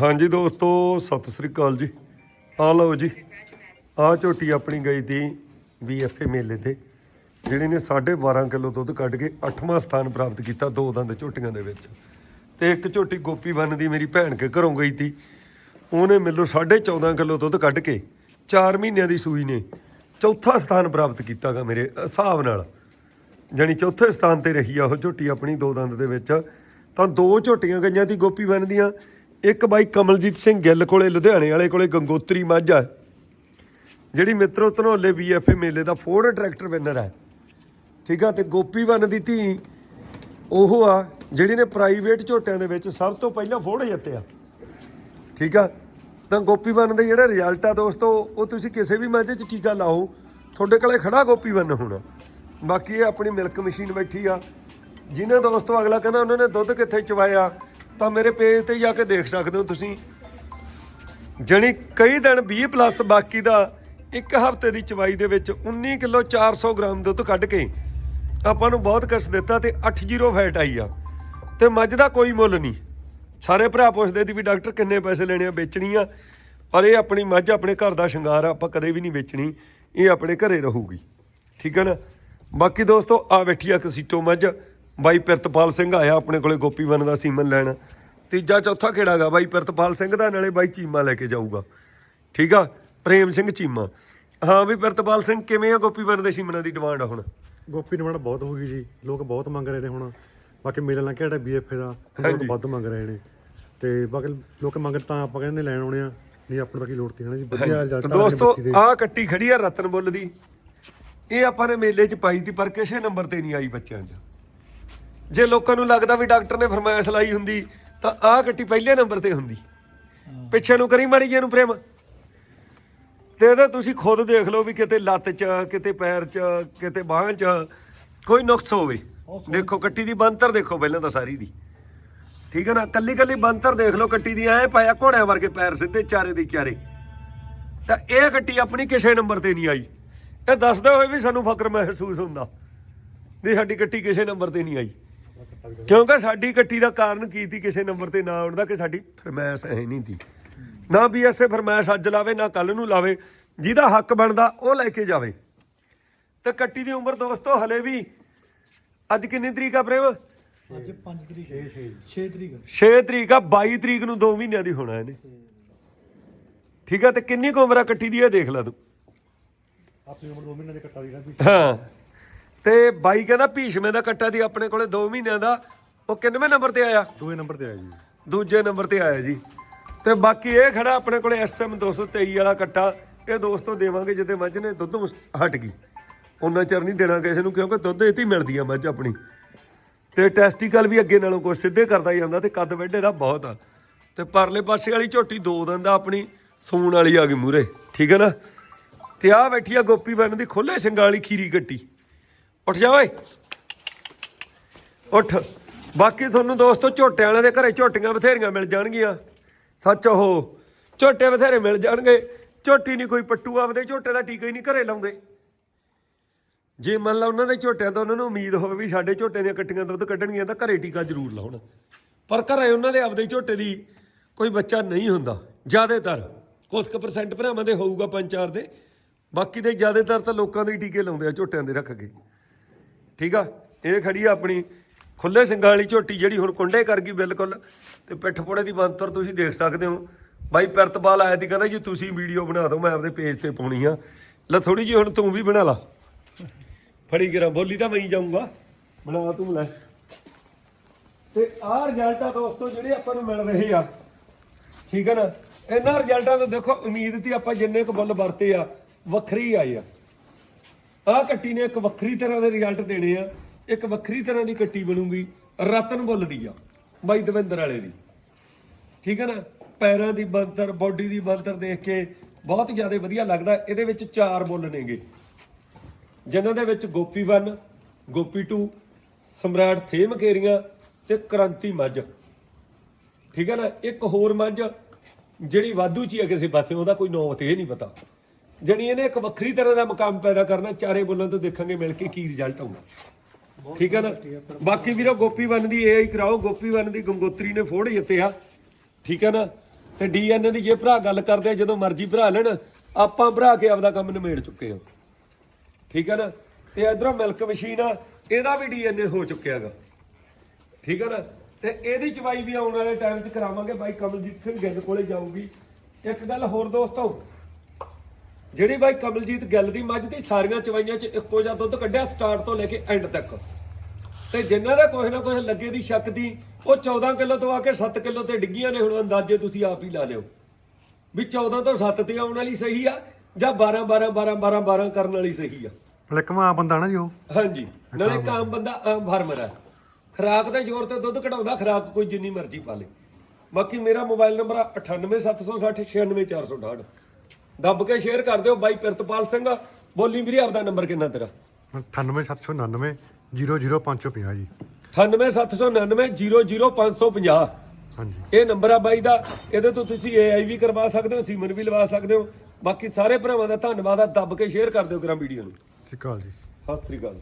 ਹਾਂਜੀ ਦੋਸਤੋ, ਸਤਿ ਸ੍ਰੀ ਅਕਾਲ ਜੀ। ਆ ਲਓ ਜੀ ਆ ਝੋਟੀ ਆਪਣੀ ਗਈ ਤੀ ਬੀਐਫਏ ਮੇਲੇ ਤੇ, ਜਿਹੜੀ ਨੇ 12.5 ਕਿਲੋ ਦੁੱਧ ਕੱਢ ਕੇ 8ਵਾਂ ਸਥਾਨ ਪ੍ਰਾਪਤ ਕੀਤਾ ਦੋ ਦੰਦ ਝੋਟੀਆਂ ਦੇ ਵਿੱਚ। ਤੇ ਇੱਕ ਝੋਟੀ ਗੋਪੀ ਵਨ ਦੀ ਮੇਰੀ ਭੈਣ ਕੇ ਘਰੋਂ ਗਈ ਤੀ। ਉਹਨੇ ਮੈਨੂੰ 14.5 ਕਿਲੋ ਦੁੱਧ ਕੱਢ ਕੇ 4 ਮਹੀਨਿਆਂ ਦੀ ਸੂਈ ਨੇ ਚੌਥਾ ਸਥਾਨ ਪ੍ਰਾਪਤ ਕੀਤਾਗਾ ਮੇਰੇ ਹਿਸਾਬ ਨਾਲ। ਜਾਣੀ ਚੌਥੇ ਸਥਾਨ ਤੇ ਰਹੀ ਆ ਉਹ ਝੋਟੀ ਆਪਣੀ ਦੋ ਦੰਦ ਦੇ ਵਿੱਚ। ਤਾਂ ਦੋ ਝੋਟੀਆਂ ਗਈਆਂ ਤੀ ਗੋਪੀ ਵਨ ਦੀਆਂ। ਇੱਕ ਬਾਈ ਕਮਲਜੀਤ ਸਿੰਘ ਗਿੱਲ ਕੋਲੇ, ਲੁਧਿਆਣੇ ਵਾਲੇ ਕੋਲੇ, ਗੰਗੋਤਰੀ ਮੱਝ ਆ। ਜਿਹੜੀ ਮਿੱਤਰੋ ਧਨੌਲੇ ਬੀਐਫਏ ਮੇਲੇ ਦਾ ਫੋਰਡ ਟਰੈਕਟਰ ਵਿਨਰ ਹੈ ਠੀਕ ਆ, ਤੇ ਗੋਪੀ ਵਨ ਦੀ ਧੀ ਉਹ ਆ, ਜਿਹੜੀ ਨੇ ਪ੍ਰਾਈਵੇਟ ਝੋਟਿਆਂ ਦੇ ਵਿੱਚ ਸਭ ਤੋਂ ਪਹਿਲਾਂ ਫੋੜ ਜਿੱਤਿਆ। ਠੀਕ ਆ, ਤਾਂ ਗੋਪੀ ਵਨ ਦੇ ਜਿਹੜਾ ਰਿਜ਼ਲਟ ਆ ਦੋਸਤੋ, ਉਹ ਤੁਸੀਂ ਕਿਸੇ ਵੀ ਮੈਚ 'ਚ ਟੀਕਾ ਲਾਓ ਤੁਹਾਡੇ ਕੋਲੇ ਖੜਾ ਗੋਪੀ ਵਨ ਹੋਣਾ। ਬਾਕੀ ਇਹ ਆਪਣੀ ਮਿਲਕ ਮਸ਼ੀਨ ਬੈਠੀ ਆ। ਜਿਹਨੇ ਦੋਸਤੋ ਅਗਲਾ ਕਹਿੰਦਾ ਉਹਨਾਂ ਨੇ ਦੁੱਧ ਕਿੱਥੇ ਚਵਾਇਆ? ਤਾਂ ਮੇਰੇ ਪੇਜ ਤੇ ਜਾ ਕੇ ਦੇਖ ਸਕਦੇ ਹੋ ਤੁਸੀਂ। ਜਣੀ ਕਈ ਦਿਨ 20 ਪਲੱਸ ਬਾਕੀ ਦਾ ਇੱਕ ਹਫ਼ਤੇ ਦੀ ਚਵਾਈ ਦੇ ਵਿੱਚ 19 ਕਿਲੋ 400 ਗ੍ਰਾਮ ਦੁੱਧ ਕੱਢ ਕੇ ਆਪਾਂ ਨੂੰ ਬਹੁਤ ਕਸ ਦਿੱਤਾ ਤੇ 80 ਫੈਟ ਆਈ ਆ। ਤੇ ਮੱਝ ਦਾ ਕੋਈ ਮੁੱਲ ਨਹੀਂ। ਸਾਰੇ ਭਰਾ ਪੁੱਛਦੇ ਸੀ ਵੀ ਡਾਕਟਰ ਕਿੰਨੇ ਪੈਸੇ ਲੈਣੇ ਆ, ਵੇਚਣੀ ਆ। ਪਰ ਇਹ ਆਪਣੀ ਮੱਝ ਆਪਣੇ ਘਰ ਦਾ ਸ਼ਿੰਗਾਰ ਆ, ਆਪਾਂ ਕਦੇ ਵੀ ਨਹੀਂ ਵੇਚਣੀ। ਇਹ ਆਪਣੇ ਘਰੇ ਰਹੂਗੀ। ਠੀਕ ਹੈ ਨਾ? ਬਾਕੀ ਦੋਸਤੋ ਆ ਬੈਠੀ ਆ ਕਸੀਟੋ ਮੱਝ। ਬਾਈ ਪਿਰਤਪਾਲ ਸਿੰਘ ਆਇਆ ਆਪਣੇ ਕੋਲੇ ਗੋਪੀ ਵਨ ਦਾ ਸੀਮਨ ਲੈਣ। ਤੀਜਾ ਚੌਥਾ ਖੇੜਾਗਾ ਬਾਈ ਪਿਰਤਪਾਲ ਸਿੰਘ ਦਾ ਨਾਲੇ ਬਾਈ ਚੀਮਾ ਲੈ ਕੇ ਜਾਊਗਾ। ਠੀਕ ਆ? ਪ੍ਰੇਮ ਸਿੰਘ ਚੀਮਾ। ਹਾਂ ਵੀ ਪਿਰਤਪਾਲ ਸਿੰਘ ਕਿਵੇਂ ਆ ਗੋਪੀ ਵਨ ਦੇ ਸੀਮਨਾਂ ਦੀ ਡਿਮਾਂਡ ਆ ਹੁਣ? ਗੋਪੀ ਡਿਮਾਂਡ ਬਹੁਤ ਹੋ ਗਈ ਜੀ। ਲੋਕ ਬਹੁਤ ਮੰਗ ਰਹੇ ਨੇ ਹੁਣ। ਬਾਕੀ ਮੇਲੇ ਨਾਲ ਕਿਹੜਾ ਬੀਐਫਏ ਦਾ ਲੋਕ ਵੱਧ ਮੰਗ ਰਹੇ ਨੇ। ਤੇ ਬਾਕੀ ਲੋਕ ਮੰਗ ਤਾਂ ਆਪਾਂ ਕਹਿੰਦੇ ਲੈਣ ਆਉਣੇ ਆ। ਨਹੀਂ ਆਪਣੇ ਤਾਂ ਕੀ ਲੋੜ ਤੀ ਹਨਾ ਜੀ? ਵਧੀਆ ਆ ਦੋਸਤੋ ਆ ਕੱਟੀ ਖੜੀ ਆ ਰਤਨ ਬੁੱਲ ਦੀ। ਇਹ ਆਪਾਂ ਨੇ ਮੇਲੇ 'ਚ ਪਾਈ ਤੀ ਪਰ ਕਿਸੇ ਨੰਬਰ ਤੇ ਨਹੀਂ ਆਈ ਬੱਚਿਆਂ 'ਚ। ਜੇ ਲੋਕਾਂ ਨੂੰ ਲੱਗਦਾ ਵੀ ਡਾਕਟਰ ਨੇ ਫਰਮਾਇਸ਼ ਲਾਈ ਹੁੰਦੀ ਤਾਂ ਆ ਕੱਟੀ ਪਹਿਲੇ ਨੰਬਰ ਤੇ ਹੁੰਦੀ। ਪਿੱਛੇ ਨੂੰ ਕਰੀ ਮਾੜੀ ਜੀ ਨੂੰ ਪ੍ਰੇਮ ਤੇ ਇਹਦਾ ਤੁਸੀਂ ਖੁਦ ਦੇਖ ਲਓ ਵੀ ਕਿਤੇ ਲੱਤ 'ਚ ਕਿਤੇ ਪੈਰ 'ਚ ਕਿਤੇ ਬਾਹਾਂ 'ਚ ਕੋਈ ਨੁਕਸ ਹੋਵੇ। ਦੇਖੋ ਕੱਟੀ ਦੀ ਬੰਤਰ ਦੇਖੋ ਪਹਿਲਾਂ ਤਾਂ ਸਾਰੀ ਦੀ। ਠੀਕ ਹੈ ਨਾ? ਕੱਲੀ ਕੱਲੀ ਬੰਤਰ ਦੇਖ ਲਓ ਕੱਟੀ ਦੀ ਐ ਪਾਇਆ ਘੋੜਿਆਂ ਵਰਗੇ ਪੈਰ ਸਿੱਧੇ ਚਾਰੇ ਦੇ ਚਾਰੇ ਤਾਂ ਇਹ ਕੱਟੀ ਆਪਣੀ ਕਿਸੇ ਨੰਬਰ ਤੇ ਨਹੀਂ ਆਈ। ਇਹ ਦੱਸਦੇ ਹੋਏ ਵੀ ਸਾਨੂੰ ਫਕਰ ਮਹਿਸੂਸ ਹੁੰਦਾ ਵੀ ਸਾਡੀ ਕੱਟੀ ਕਿਸੇ ਨੰਬਰ ਤੇ ਨਹੀਂ ਆਈ। ਕਿਉਂਕਿ ਸਾਡੀ ਕੱਟੀ ਦਾ ਕਾਰਨ ਕੀ ਸੀ? ਕਿਸੇ ਨੰਬਰ ਤੇ ਨਾ ਆਉਣ ਦਾ ਕਿ ਸਾਡੀ ਫਰਮਾਇਸ਼ ਐ ਨਹੀਂ ਸੀ। ਨਾ ਵੀ ਐਸੇ ਫਰਮਾਇਸ਼ ਅੱਜ ਲਾਵੇ ਨਾ ਕੱਲ ਨੂੰ ਲਾਵੇ। ਜਿਹਦਾ ਹੱਕ ਬਣਦਾ ਉਹ ਲੈ ਕੇ ਜਾਵੇ। ਤੇ ਕੱਟੀ ਦੀ ਉਮਰ ਦੋਸਤੋ ਹਲੇ ਵੀ ਅੱਜ ਕਿੰਨੀ ਤਰੀਕ ਆ ਪ੍ਰੇਮ? ਅੱਜ 5 ਤਰੀਕ 6 ਤਰੀਕ 6 ਤਰੀਕ ਆ 22 ਤਰੀਕ ਨੂੰ 2 ਮਹੀਨਿਆਂ ਦੀ ਹੋਣਾ ਇਹਨੇ। ਠੀਕ ਆ ਤੇ ਕਿੰਨੀ ਕੁ ਉਮਰ ਆ ਕੱਟੀ ਦੀ ਇਹ ਦੇਖ ਲੈ ਤੂੰ। ਆਪਣੀ ਉਮਰ 2 ਮਹੀਨੇ ਦੇ ਕੱਟਾ ਦੀ ਹਾਂ। ਤੇ ਬਾਈ ਕਹਿੰਦਾ ਭੀਸ਼ਮੇ ਦਾ ਕੱਟਾ ਦੀ ਆਪਣੇ ਕੋਲੇ 2 ਮਹੀਨਿਆਂ ਦਾ ਉਹ ਕਿੰਨਵੇਂ ਨੰਬਰ ਤੇ ਆਇਆ? ਦੂਏ ਨੰਬਰ ਤੇ ਆ ਜੀ। ਦੂਜੇ ਨੰਬਰ ਤੇ ਆਇਆ ਜੀ। ਤੇ ਬਾਕੀ ਇਹ ਖੜਾ ਆਪਣੇ ਕੋਲੇ SM 223 ਵਾਲਾ ਕੱਟਾ ਇਹ ਦੋਸਤੋ ਦੇਵਾਂਗੇ ਜਿੱਦੇ ਮੱਝ ਨੇ ਦੁੱਧ ਹਟ ਗਈ। ਉਹਨਾਂ ਚਿਰ ਨਹੀਂ ਦੇਣਾ ਕਿਸੇ ਨੂੰ ਕਿਉਂਕਿ ਦੁੱਧ ਇਹ ਤੇ ਹੀ ਮਿਲਦੀ ਆ ਮੱਝ ਆਪਣੀ। ਤੇ ਟੈਸਟੀਕਲ ਵੀ ਅੱਗੇ ਨਾਲੋਂ ਕੁਛ ਸਿੱਧੇ ਕਰਦਾ ਜਾਂਦਾ ਤੇ ਕੱਦ ਵੱਡੇ ਦਾ ਬਹੁਤ ਆ। ਤੇ ਪਰਲੇ ਪਾਸੇ ਵਾਲੀ ਝੋਟੀ ਦੋ ਦਿਨ ਦਾ ਆਪਣੀ ਸੂਣ ਵਾਲੀ ਆ ਗਈ ਮੂਰੇ ਠੀਕ ਹੈ ਨਾ? ਤੇ ਆ ਬੈਠੀ ਆ ਗੋਪੀ ਬਨ ਦੀ ਖੋਲੇ ਸਿੰਗਾਂ ਵਾਲੀ ਖੀਰੀ ਕੱਟੀ ਉੱਠ ਜਾ ਓਏ। ਉੱਠ। ਬਾਕੀ ਤੁਹਾਨੂੰ ਦੋਸਤੋ ਝੋਟੇ ਵਾਲਿਆਂ ਦੇ ਘਰੇ ਝੋਟੀਆਂ ਬਥੇਰੀਆਂ ਮਿਲ ਜਾਣਗੀਆਂ। ਸੱਚ ਉਹ, ਝੋਟੇ ਬਥੇਰੇ ਮਿਲ ਜਾਣਗੇ। ਝੋਟੀ ਨਹੀਂ ਕੋਈ ਪੱਟੂ ਆਪਦੇ, ਝੋਟੇ ਦਾ ਟੀਕਾ ਹੀ ਨਹੀਂ ਘਰੇ ਲਾਉਂਦੇ। ਜੇ ਮੰਨ ਲਾ ਉਹਨਾਂ ਦੇ ਝੋਟਿਆਂ ਤੋਂ ਉਹਨਾਂ ਨੂੰ ਉਮੀਦ ਹੋਵੇ ਵੀ ਸਾਡੇ ਝੋਟੇ ਦੀਆਂ ਕੱਟੀਆਂ ਦੁੱਧ ਕੱਢਣਗੀਆਂ, ਤਾਂ ਘਰੇ ਟੀਕਾ ਜ਼ਰੂਰ ਲਾਉਣ। ਪਰ ਘਰੇ ਉਹਨਾਂ ਦੇ ਆਪਦੇ ਝੋਟੇ ਦੀ ਕੋਈ ਬੱਚਾ ਨਹੀਂ ਹੁੰਦਾ। ਜ਼ਿਆਦਾਤਰ ਕੁਝ ਕੁ ਪਰਸੈਂਟ ਭਰਾਵਾਂ ਦੇ ਹੋਊਗਾ ਪੰਜ ਚਾਰ ਦੇ। ਬਾਕੀ ਦੇ ਜ਼ਿਆਦਾਤਰ ਤਾਂ ਲੋਕਾਂ ਦੇ ਟੀਕੇ ਲਾਉਂਦੇ ਆ ਝੋਟਿਆਂ ਦੇ ਰੱਖ ਕੇ। ਠੀਕ ਆ? ਇਹ ਖੜੀ ਆ ਆਪਣੀ ਖੁੱਲੇ ਸਿੰਘਾਂ ਵਾਲੀ ਝੋਟੀ ਜਿਹੜੀ ਹੁਣ ਕੁੰਡੇ ਕਰ ਗਈ ਬਿਲਕੁਲ। ਤੇ ਪਿੱਠ ਪੋੜੇ ਦੀ ਬੰਤਰ ਤੁਸੀਂ ਦੇਖ ਸਕਦੇ ਹੋ। ਬਾਈ ਪਿਰਤਪਾਲ ਆਇਆ ਸੀ, ਕਹਿੰਦਾ ਜੀ ਤੁਸੀਂ ਵੀਡੀਓ ਬਣਾ ਦਿਓ, ਮੈਂ ਆਪਦੇ ਪੇਜ ਤੇ ਪਾਉਣੀ ਆ। ਲੈ ਥੋੜੀ ਜਿਹੀ ਹੁਣ ਤੂੰ ਵੀ ਬਣਾ ਲਾ। ਫੜੀ ਗਿਰਾ ਬੋਲੀ ਤਾਂ ਮੈਂ ਹੀ ਜਾਊਂਗਾ। ਬਣਾ ਤੂੰ ਲੈ। ਤੇ ਆਹ ਰਿਜ਼ਲਟ ਆ ਦੋਸਤੋ, ਜਿਹੜੇ ਆਪਾਂ ਨੂੰ ਮਿਲ ਰਹੇ ਆ। ਠੀਕ ਹੈ ਨਾ? ਇਹਨਾਂ ਰਿਜ਼ਲਟਾਂ ਤੋਂ ਦੇਖੋ, ਉਮੀਦ ਸੀ ਆਪਾਂ ਜਿੰਨੇ ਕੁ ਬੁੱਲ ਵਰਤੇ ਆ, ਵੱਖਰੀ ਆਏ ਆ। ਆਹ ਕੱਟੀ ਨੇ ਇੱਕ ਵੱਖਰੀ ਤਰ੍ਹਾਂ ਦੇ ਰਿਜ਼ਲਟ ਦੇਣੇ ਆ। ਇੱਕ ਵੱਖਰੀ ਤਰ੍ਹਾਂ ਦੀ ਕੱਟੀ ਬਣੂਗੀ, ਰਤਨ ਬੁੱਲ ਦੀ ਆ, ਬਾਈ ਦਵਿੰਦਰ ਵਾਲੇ ਦੀ। ਠੀਕ ਹੈ ਨਾ? ਪੈਰਾਂ ਦੀ ਬੰਤਰ ਬਾਡੀ ਦੀ ਬੰਤਰ ਦੇਖ ਕੇ ਬਹੁਤ ਜ਼ਿਆਦਾ ਵਧੀਆ ਲੱਗਦਾ। ਇਹਦੇ ਵਿੱਚ ਚਾਰ ਬੁੱਲ ਨੇਗੇ। ਜਿਨ੍ਹਾਂ ਦੇ ਵਿੱਚ ਗੋਪੀ 1 ਗੋਪੀ 2 ਸਮਰਾਟ ਥੇਮ ਕੇਰੀਆਂ ਤੇ ਕ੍ਰਾਂਤੀ ਮੱਝ। ਠੀਕ ਹੈ ਨਾ? ਇੱਕ ਹੋਰ ਮੱਝ, ਜਿਹੜੀ ਵਾਧੂ ਚੀ ਆ ਕਿਸੇ ਪਾਸੇ, ਉਹਦਾ ਕੋਈ ਨਾਂ ਇਹ ਨਹੀਂ ਪਤਾ। ਜਣੀ ਇਹਨੇ ਇੱਕ ਵੱਖਰੀ ਤਰ੍ਹਾਂ ਦਾ ਮਕਾਮ ਪੈਦਾ ਕਰਨਾ, ਚਾਰੇ ਬੁੱਲਾਂ ਤੋਂ ਦੇਖਾਂਗੇ ਮਿਲ ਕੇ ਕੀ ਰਿਜ਼ਲਟ ਆਉਂਦਾ। ਠੀਕ ਹੈ ਨਾ? ਬਾਕੀ ਵੀਰੋ, ਗੋਪੀ ਵਨ ਦੀ ਇਹ ਕਰਾਓ ਗੋਪੀ ਵਨ ਦੀ ਗੰਗੋਤਰੀ ਨੇ ਫੋੜ ਜਿੱਤਿਆ ਠੀਕ ਹੈ ਨਾ? ਤੇ ਡੀਐਨਏ ਦੀ ਜੇ ਭਰਾ ਗੱਲ ਕਰਦੇ ਜਦੋਂ ਮਰਜ਼ੀ ਭਰਾ ਲੈਣ, ਆਪਾਂ ਭਰਾ ਕੇ ਆਪਦਾ ਕੰਮ ਨਿਮੇੜ ਚੁੱਕੇ ਹਾਂ ਠੀਕ ਹੈ ਨਾ? ਤੇ ਇਧਰੋਂ ਮਿਲਕ ਮਸ਼ੀਨ ਆ, ਇਹਦਾ ਵੀ ਡੀਐਨਏ ਹੋ ਚੁੱਕਿਆ ਹੈਗਾ ਠੀਕ ਹੈ ਨਾ? ਤੇ ਇਹਦੀ ਚਵਾਈ ਵੀ ਆਉਣ ਵਾਲੇ ਟਾਈਮ 'ਚ ਕਰਾਵਾਂਗੇ। ਬਾਈ ਕਮਲਜੀਤ ਸਿੰਘ ਗਿੱਲ ਕੋਲੇ ਜਾਊਗੀ। ਇੱਕ ਗੱਲ ਹੋਰ ਦੋਸਤੋ ਜਿਹੜੀ ਬਾਈ ਕਮਲਜੀਤ ਗਿੱਲ ਦੀ ਮੱਝ ਦੀ ਸਾਰੀਆਂ ਚਵਾਈਆਂ 'ਚ ਇੱਕੋ ਜਿਹਾ ਦੁੱਧ ਕੱਢਿਆ ਸਟਾਰਟ ਤੋਂ ਲੈ ਕੇ ਐਂਡ ਤੱਕ। ਤੇ ਜਿਨ੍ਹਾਂ ਦਾ ਕੁਛ ਨਾ ਕੁਛ ਲੱਗੇ ਦੀ ਸ਼ੱਕ ਦੀ ਉਹ 14 ਕਿਲੋ ਤੋਂ ਆ ਕੇ 7 ਕਿਲੋ ਤੇ ਡਿੱਗੀਆਂ ਨੇ ਹੁਣ ਅੰਦਾਜ਼ੇ ਤੁਸੀਂ ਆਪ ਹੀ ਲਾ ਲਿਓ। ਵੀ 14 ਤੋਂ 7 ਤੇ ਆਉਣ ਵਾਲੀ ਸਹੀ ਆ ਜਾਂ 12 12 12 12 12 ਕਰਨ ਵਾਲੀ ਸਹੀ ਆ। ਨਾਲੇ ਕਮਾ ਬੰਦਾ ਨਾ ਜੀ ਉਹ। ਹਾਂਜੀ। ਨਾਲੇ ਇੱਕ ਆਮ ਬੰਦਾ ਆਮ ਫਾਰਮਰ ਹੈ ਖਰਾਕ ਦੇ ਜ਼ੋਰ ਤੇ ਦੁੱਧ ਕਢਾਉਂਦਾ ਖਰਾਕ ਕੋਈ ਜਿੰਨੀ ਮਰਜ਼ੀ ਪਾ ਲੇ। ਬਾਕੀ ਮੇਰਾ ਮੋਬਾਈਲ ਨੰਬਰ ਆ 98760 96468 ਦੱਬ ਕੇ ਸ਼ੇਅਰ ਕਰ ਦਿਓ ਬਾਈ ਪਿਰਤਪਾਲ ਸਿੰਘ। ਬੋਲੀ ਵੀਰੇ ਆਪਦਾ ਨੰਬਰ ਕਿੰਨਾ ਤੇਰਾ? 98799 00550 ਜੀ। 98799 00550 ਹਾਂਜੀ। ਇਹ ਨੰਬਰ ਆ ਬਾਈ ਦਾ। ਇਹਦੇ ਤੋਂ ਤੁਸੀਂ ਏਆਈ ਵੀ ਕਰਵਾ ਸਕਦੇ ਹੋ ਸੀਮਨ ਵੀ ਲਵਾ ਸਕਦੇ ਹੋ। ਬਾਕੀ ਸਾਰੇ ਭਰਾਵਾਂ ਦਾ ਧੰਨਵਾਦ ਆ ਦੱਬ ਕੇ ਸ਼ੇਅਰ ਕਰ ਦਿਓ ਕਰਾਂ ਵੀਡੀਓ ਨੂੰ। ਸਤਿ ਸ਼੍ਰੀ ਅਕਾਲ ਜੀ। ਸਤਿ ਸ੍ਰੀ ਅਕਾਲ।